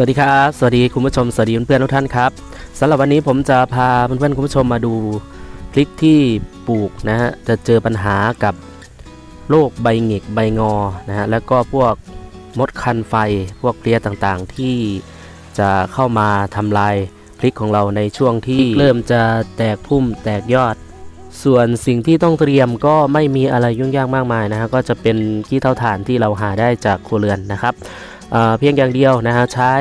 วัสดีครับสวัสดีคุณผู้ชมสวัสดีเพื่อนๆทุกท่านครับสำหรับวันนี้ผมจะพาเพื่อนๆคุณผู้ชมมาดูพริกที่ปลูกนะฮะจะเจอปัญหากับโรคใบหงิกใบงอนะฮะแล้วก็พวกมดคันไฟพวกเพลี้ยต่างๆ ที่จะเข้ามาทำลายพริกของเราในช่วงที่เริ่มจะแตกพุ่มแตกยอด ส่วนสิ่งที่ต้องเตรียมก็ไม่มีอะไรยุ่งยากมากมายนะฮะก็จะเป็นขี้เท่าถ่านที่เราหาได้จากครัวเรือนนะครับ เพียงอย่างเดียวนะฮะใช้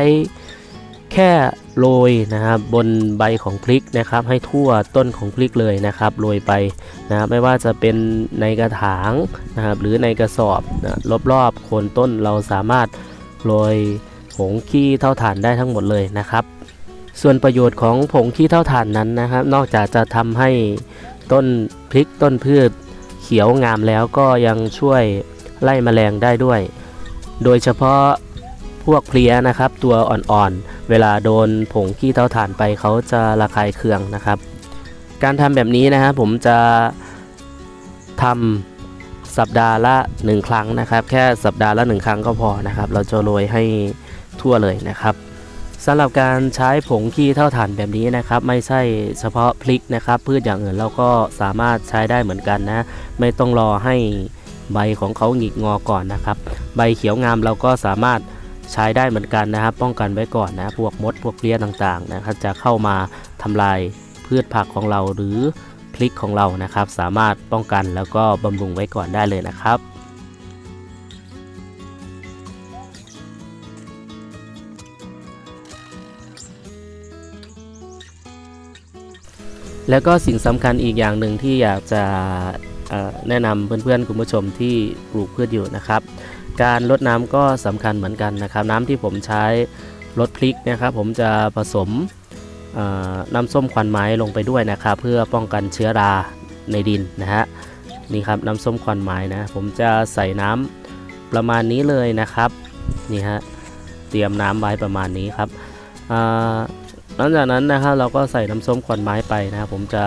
แค่โรยนะครับบนใบของพริกนะครับ ให้ทั่วต้นของพริกเลยนะครับโรยไปนะครับไม่ว่าจะเป็นในกระถางนะครับหรือในกระสอบนะรอบๆโคนต้นเราสามารถโรยผงขี้เท่าฐานได้ทั้งหมดเลยนะครับ ส่วนประโยชน์ของผงขี้เท่าฐานนั้นนะครับ นอกจากจะทำให้ต้นพริกต้นพืชเขียวงามแล้วก็ยังช่วยไล่แมลงได้ด้วย โดยเฉพาะ พวกเพลี้ยนะครับ ตัวอ่อนๆ เวลาโดนผงขี้เตาถ่านไปเขาจะระคายเคืองนะครับ การทำแบบนี้นะฮะผมจะทำสัปดาห์ละ 1 ครั้งนะครับ แค่สัปดาห์ละ 1 ครั้งก็พอนะครับ เราจะโรยให้ทั่วเลยนะครับสำหรับการใช้ผงขี้เท่าถ่านแบบนี้นะครับ ไม่ใช่เฉพาะพริกนะครับ พืชอย่างอื่นเราก็สามารถใช้ได้เหมือนกันนะ ไม่ต้องรอให้ใบของเขาหงิกงอก่อนนะครับ ใบเขียวงามเราก็สามารถ ใช้ได้เหมือนกันนะครับ ป้องกันไว้ก่อนนะพวกมดพวกเพลี้ยต่างๆนะครับจะเข้ามาทำลายพืชผักของเราหรือพริกของเรานะครับ สามารถป้องกันแล้วก็บำรุงไว้ก่อนได้เลยนะครับแล้วก็สิ่งสำคัญอีกอย่างหนึ่งที่อยากจะแนะนำเพื่อนๆคุณผู้ชมที่ปลูกพืชอยู่นะครับ การลดน้ำก็สำคัญเหมือนกันนะครับ น้ำที่ผมใช้ลดพริกนะครับ ผมจะผสมน้ำส้มควันไม้ลงไปด้วยนะครับ เพื่อป้องกันเชื้อราในดินนะฮะนี่ครับน้ำส้มควันไม้นะผมจะใส่น้ำประมาณนี้เลยนะครับนี่ฮะเตรียมน้ำไว้ประมาณนี้ครับอ่าหลังจากนั้นนะครับเราก็ใส่น้ำส้มควันไม้ไปนะครับผมจะ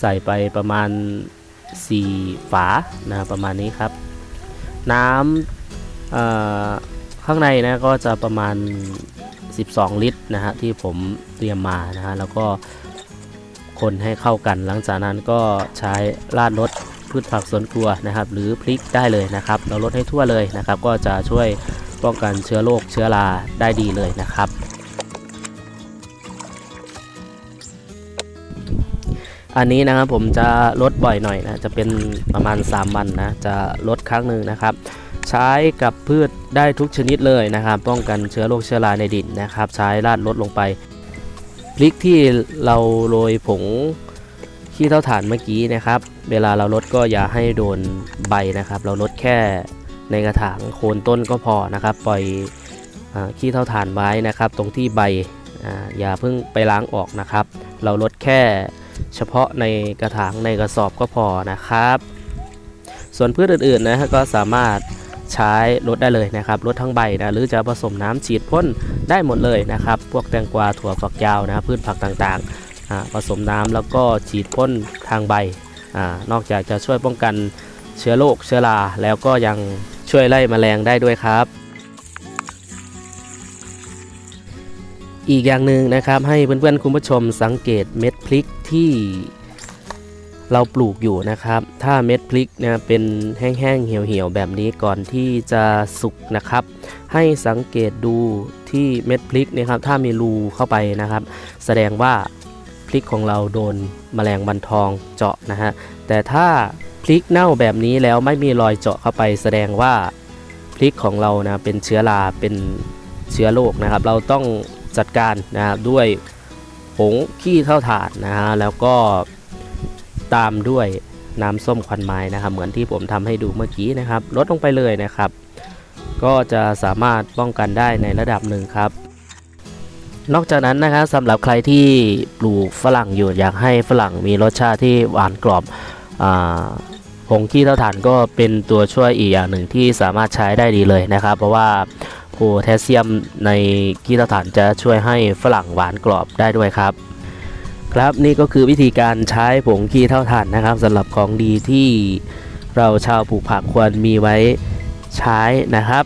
ใส่ไปประมาณ 4 ฝานะประมาณนี้ครับ น้ำ ข้างในนะก็จะประมาณ 12 ลิตรนะฮะที่ผมเตรียมมานะฮะแล้วก็คนให้เข้ากัน หลังจากนั้นก็ใช้ราดรสพืชผักสวนครัวนะครับ หรือพริกได้เลยนะครับ เราลดให้ทั่วเลยนะครับ ก็จะช่วยป้องกันเชื้อโรคเชื้อราได้ดีเลยนะครับ อันนี้นะครับผมจะลดบ่อยหน่อยนะจะเป็นประมาณ 3 วันนะจะลดครั้งหนึ่งนะครับ ใช้กับพืชได้ทุกชนิดเลยนะครับ ป้องกันเชื้อโรคเชื้อราในดินนะครับ ใช้ราดลดลงไปพริกที่เราโรยผงขี้เท่าฐานเมื่อกี้นะครับ เวลาเราลดก็อย่าให้โดนใบนะครับ เราลดแค่ในกระถางโคนต้นก็พอนะครับ ปล่อยอขี้เท่าฐานไว้นะครับ ตรงที่ใบออย่าเพิ่งไปล้างออกนะครับ เราลดแค่เฉพาะในกระถางในกระสอบก็พอนะครับ ส่วนพืชอื่นๆนะก็สามารถ ใช้ลดได้เลยนะครับลดทั้งใบนะหรือจะผสมน้ำฉีดพ่นได้หมดเลยนะครับ พวกแตงกวาถั่วฝักยาวนะพืชผักต่างๆ ผสมน้ำแล้วก็ฉีดพ่นทางใบอนอกจากจะช่วยป้องกันเชื้อโรคเชื้อราแล้วก็ยังช่วยไล่แมลงได้ด้วยครับอีกอย่างหนึ่งนะครับให้เพื่อนๆคุณผู้ชมสังเกตเม็ดพริกที่ เราปลูกอยู่นะครับ ถ้าเม็ดพริกเนี่ยเป็นแห้งๆเหี่ยวๆแบบนี้ก่อนที่จะสุกนะครับ ให้สังเกตดูที่เม็ดพริกนะครับ ถ้ามีรูเข้าไปนะครับ แสดงว่าพริกของเราโดนแมลงวันทองเจาะนะฮะแต่ถ้าพริกเน่าแบบนี้แล้วไม่มีรอยเจาะเข้าไป แสดงว่าพริกของเรานะเป็นเชื้อราเป็นเชื้อโรคนะครับ เราต้องจัดการนะครับด้วยผงขี้เท่าถ่านนะฮะแล้วก็ ตามด้วยน้ำส้มควันไม้นะครับ เหมือนที่ผมทำให้ดูเมื่อกี้นะครับลดลงไปเลยนะครับ ก็จะสามารถป้องกันได้ในระดับหนึ่งครับ นอกจากนั้นนะครับสำหรับใครที่ปลูกฝรั่งอยู่อยากให้ฝรั่งมีรสชาติที่หวานกรอบอผงขี้เท่าถ่านก็เป็นตัวช่วยอีกอย่างหนึ่งที่สามารถใช้ได้ดีเลยนะครับ เพราะว่าโพแทสเซียมในขี้เท่าถ่านจะช่วยให้ฝรั่งหวานกรอบได้ด้วยครับ ครับนี่ก็คือวิธีการใช้ผงขี้เท่าถ่านนะครับสำหรับของดีที่เราชาวปลูกผักควรมีไว้ใช้นะครับ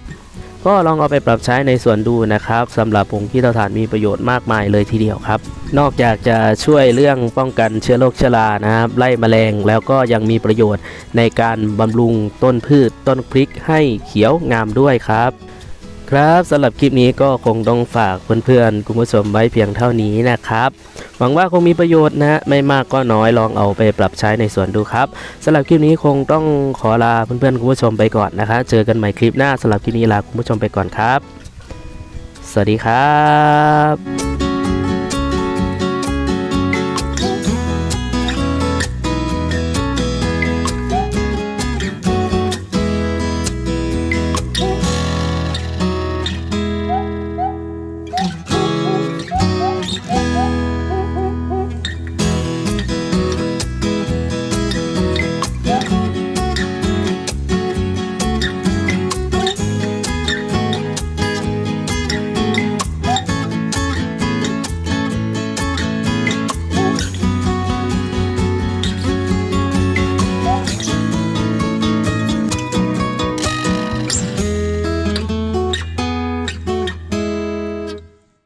ก็ลองเอาไปปรับใช้ในส่วนดูนะครับสำหรับผงขี้เตาถ่านมีประโยชน์มากมายเลยทีเดียวครับ นอกจากจะช่วยเรื่องป้องกันเชื้อโรคชรานะครับไล่แมลงแล้วก็ยังมีประโยชน์ในการบำรุงต้นพืชต้นพริกให้เขียวงามด้วยครับ ครับสำหรับคลิปนี้ก็คงต้องฝากเพื่อนๆคุณผู้ชมไว้เพียงเท่านี้นะครับ หวังว่าคงมีประโยชน์นะไม่มากก็น้อยลองเอาไปปรับใช้ในส่วนดูครับสำหรับคลิปนี้คงต้องขอลาเพื่อนๆคุณผู้ชมไปก่อนนะคะ เจอกันใหม่คลิปหน้าสำหรับคลิปนี้ลาคุณผู้ชมไปก่อนครับ สวัสดีครับ